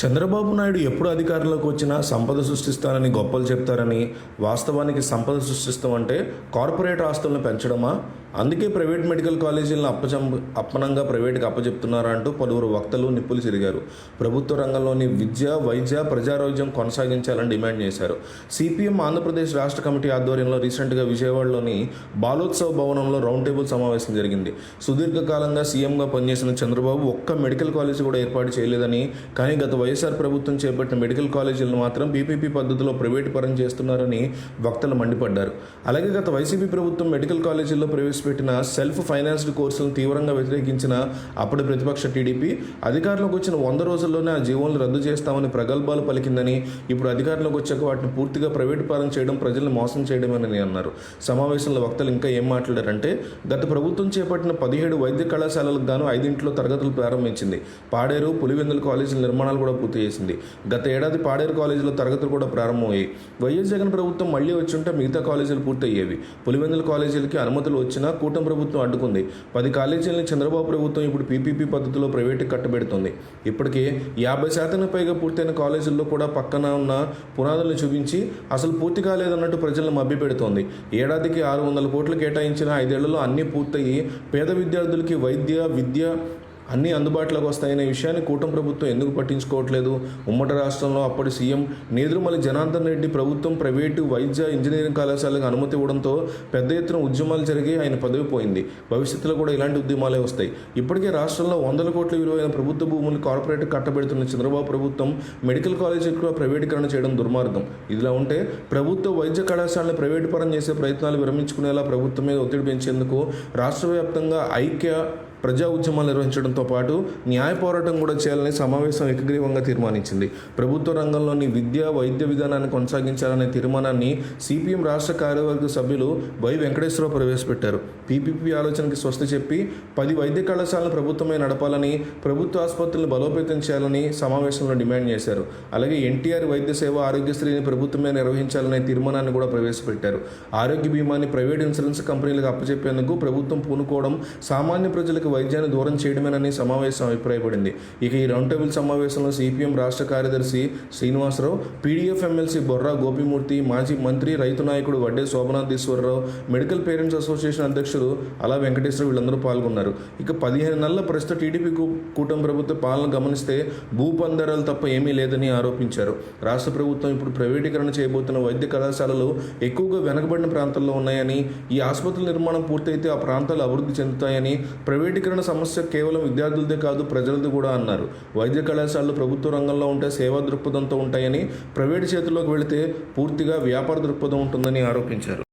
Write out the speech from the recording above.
చంద్రబాబు నాయుడు ఎప్పుడు అధికారంలోకి వచ్చినా సంపద సృష్టిస్తానని గొప్పలు చెప్తారని వాస్తవానికి సంపద సృష్టిస్తామంటే కార్పొరేట్ ఆస్తులను పెంచడమా? అందుకే ప్రైవేట్ మెడికల్ కాలేజీలను అప్పచం అప్పనంగా ప్రైవేట్కి అప్పచెప్తున్నారా అంటూ పలువురు వక్తలు నిప్పులు తిరిగారు. ప్రభుత్వ రంగంలోని విద్య వైద్య ప్రజారోగ్యం కొనసాగించాలని డిమాండ్ చేశారు. సిపిఎం ఆంధ్రప్రదేశ్ రాష్ట్ర కమిటీ ఆధ్వర్యంలో రీసెంట్గా విజయవాడలోని బాలోత్సవ భవనంలో రౌండ్ టేబుల్ సమావేశం జరిగింది. సుదీర్ఘకాలంగా సీఎంగా పనిచేసిన చంద్రబాబు ఒక్క మెడికల్ కాలేజీ కూడా ఏర్పాటు చేయలేదని కానీ గత వైఎస్ఆర్ ప్రభుత్వం చేపట్టిన మెడికల్ కాలేజీలను మాత్రం పీపీపీ పద్ధతిలో ప్రైవేటు పరం చేస్తున్నారని వక్తలు మండిపడ్డారు. అలాగే గత వైసీపీ ప్రభుత్వం మెడికల్ కాలేజీల్లో ప్రవేశపెట్టిన సెల్ఫ్ ఫైనాన్స్డ్ కోర్సులను తీవ్రంగా వ్యతిరేకించిన అప్పటి ప్రతిపక్ష టీడీపీ అధికారంలోకి వచ్చిన వంద రోజుల్లోనే ఆ జీవోలను రద్దు చేస్తామని ప్రగల్భాలు పలికిందని ఇప్పుడు అధికారంలోకి వచ్చాక వాటిని పూర్తిగా ప్రైవేటు పరం చేయడం ప్రజలను మోసం చేయడమేనని అన్నారు. సమావేశంలో వక్తలు ఇంకా ఏం మాట్లాడారంటే గత ప్రభుత్వం చేపట్టిన పదిహేడు వైద్య కళాశాలలకు గాను ఐదింట్లో తరగతులు ప్రారంభించింది. పాడేరు పులివెందుల కాలేజీల నిర్మాణాలు కూడా పూర్తి చేసింది. గత ఏడాది పాడేరు కాలేజీలో తరగతులు కూడా ప్రారంభమయ్యాయి. వైఎస్ జగన్ ప్రభుత్వం మళ్ళీ వచ్చి ఉంటే మిగతా కాలేజీలు పూర్తయ్యేవి. పులివెందుల కాలేజీలకి అనుమతులు వచ్చినా కూటమి ప్రభుత్వం అడ్డుకుంది. పది కాలేజీలని చంద్రబాబు ప్రభుత్వం ఇప్పుడు పీపీపీ పద్ధతిలో ప్రైవేటు కట్టబెడుతుంది. ఇప్పటికే యాభై శాతం పైగా పూర్తయిన కాలేజీల్లో కూడా పక్కన ఉన్న పునాదులను చూపించి అసలు పూర్తి కాలేదన్నట్టు ప్రజలను మభ్యపెడుతోంది. ఏడాదికి ఆరు వందల కోట్లు కేటాయించిన ఐదేళ్ళలో అన్నీ పూర్తయి పేద విద్యార్థులకి వైద్య విద్య అన్నీ అందుబాటులోకి వస్తాయనే విషయాన్ని కూటమి ప్రభుత్వం ఎందుకు పట్టించుకోవట్లేదు? ఉమ్మడి రాష్ట్రంలో అప్పటి సీఎం నేదురుమల్లి జనార్దన్ రెడ్డి ప్రభుత్వం ప్రైవేటు వైద్య ఇంజనీరింగ్ కళాశాలకు అనుమతి ఇవ్వడంతో పెద్ద ఎత్తున ఉద్యమాలు జరిగి ఆయన పదవి పోయింది. భవిష్యత్తులో కూడా ఇలాంటి ఉద్యమాలే వస్తాయి. ఇప్పటికే రాష్ట్రంలో వందల కోట్ల విలువైన ప్రభుత్వ భూములు కార్పొరేట్ కట్టబెడుతున్న చంద్రబాబు ప్రభుత్వం మెడికల్ కాలేజీకి కూడా ప్రైవేటీకరణ చేయడం దుర్మార్గం. ఇదిలా ఉంటే ప్రభుత్వ వైద్య కళాశాలను ప్రైవేటు పరం చేసే ప్రయత్నాలు విరమించుకునేలా ప్రభుత్వం మీద ఒత్తిడి పెంచేందుకు రాష్ట్ర వ్యాప్తంగా ఐక్య ప్రజా ఉద్యమాలు నిర్వహించడంతో పాటు న్యాయ పోరాటం కూడా చేయాలని సమావేశం ఏకగ్రీవంగా తీర్మానించింది. ప్రభుత్వ రంగంలోని విద్య వైద్య విధానాన్ని కొనసాగించాలనే తీర్మానాన్ని సిపిఎం రాష్ట్ర కార్యవర్గ సభ్యులు వై వెంకటేశ్వరరావు ప్రవేశపెట్టారు. పీపీపీ ఆలోచనకి స్వస్తి చెప్పి పది వైద్య కళాశాలను ప్రభుత్వమే నడపాలని ప్రభుత్వ ఆసుపత్రులను బలోపేతం చేయాలని సమావేశంలో డిమాండ్ చేశారు. అలాగే ఎన్టీఆర్ వైద్య సేవ ఆరోగ్యశ్రీని ప్రభుత్వమే నిర్వహించాలనే తీర్మానాన్ని కూడా ప్రవేశపెట్టారు. ఆరోగ్య బీమాని ప్రైవేట్ ఇన్సూరెన్స్ కంపెనీలకు అప్పచెప్పేందుకు ప్రభుత్వం పూనుకోవడం సామాన్య ప్రజలకు వైద్యాన్ని దూరం చేయడమేనని సమావేశం అభిప్రాయపడింది. ఇక ఈ రౌండ్ టేబుల్ సమావేశంలో సిపిఎం రాష్ట్ర కార్యదర్శి శ్రీనివాసరావు పీడీఎఫ్ ఎమ్మెల్సీ బొర్రా గోపిమూర్తి మాజీ మంత్రి రైతు నాయకుడు Vadde Shobhanatheeswararao medical parents association అధ్యక్షుడు అలా వెంకటేశ్వర వీళ్ళందరూ పాల్గొన్నారు. ఇక పదిహేను నెలల ప్రస్తుత టీడీపీ కూటమి ప్రభుత్వ పాలన గమనిస్తే భూపందరాలు తప్ప ఏమీ లేదని ఆరోపించారు. రాష్ట్ర ప్రభుత్వం ఇప్పుడు ప్రైవేటీకరణ చేయబోతున్న వైద్య కళాశాలలు ఎక్కువగా వెనకబడిన ప్రాంతాల్లో ఉన్నాయని ఈ ఆసుపత్రుల నిర్మాణం పూర్తయితే ఆ ప్రాంతాలు అభివృద్ధి చెందుతాయని ప్రైవేటీకరణ సమస్య కేవలం విద్యార్థులదే కాదు ప్రజలది కూడా అన్నారు. వైద్య కళాశాలలు ప్రభుత్వ రంగంలో ఉంటే సేవా దృక్పథంతో ఉంటాయని ప్రైవేటు చేతుల్లోకి వెళితే పూర్తిగా వ్యాపార దృక్పథం ఉంటుందని ఆరోపించారు.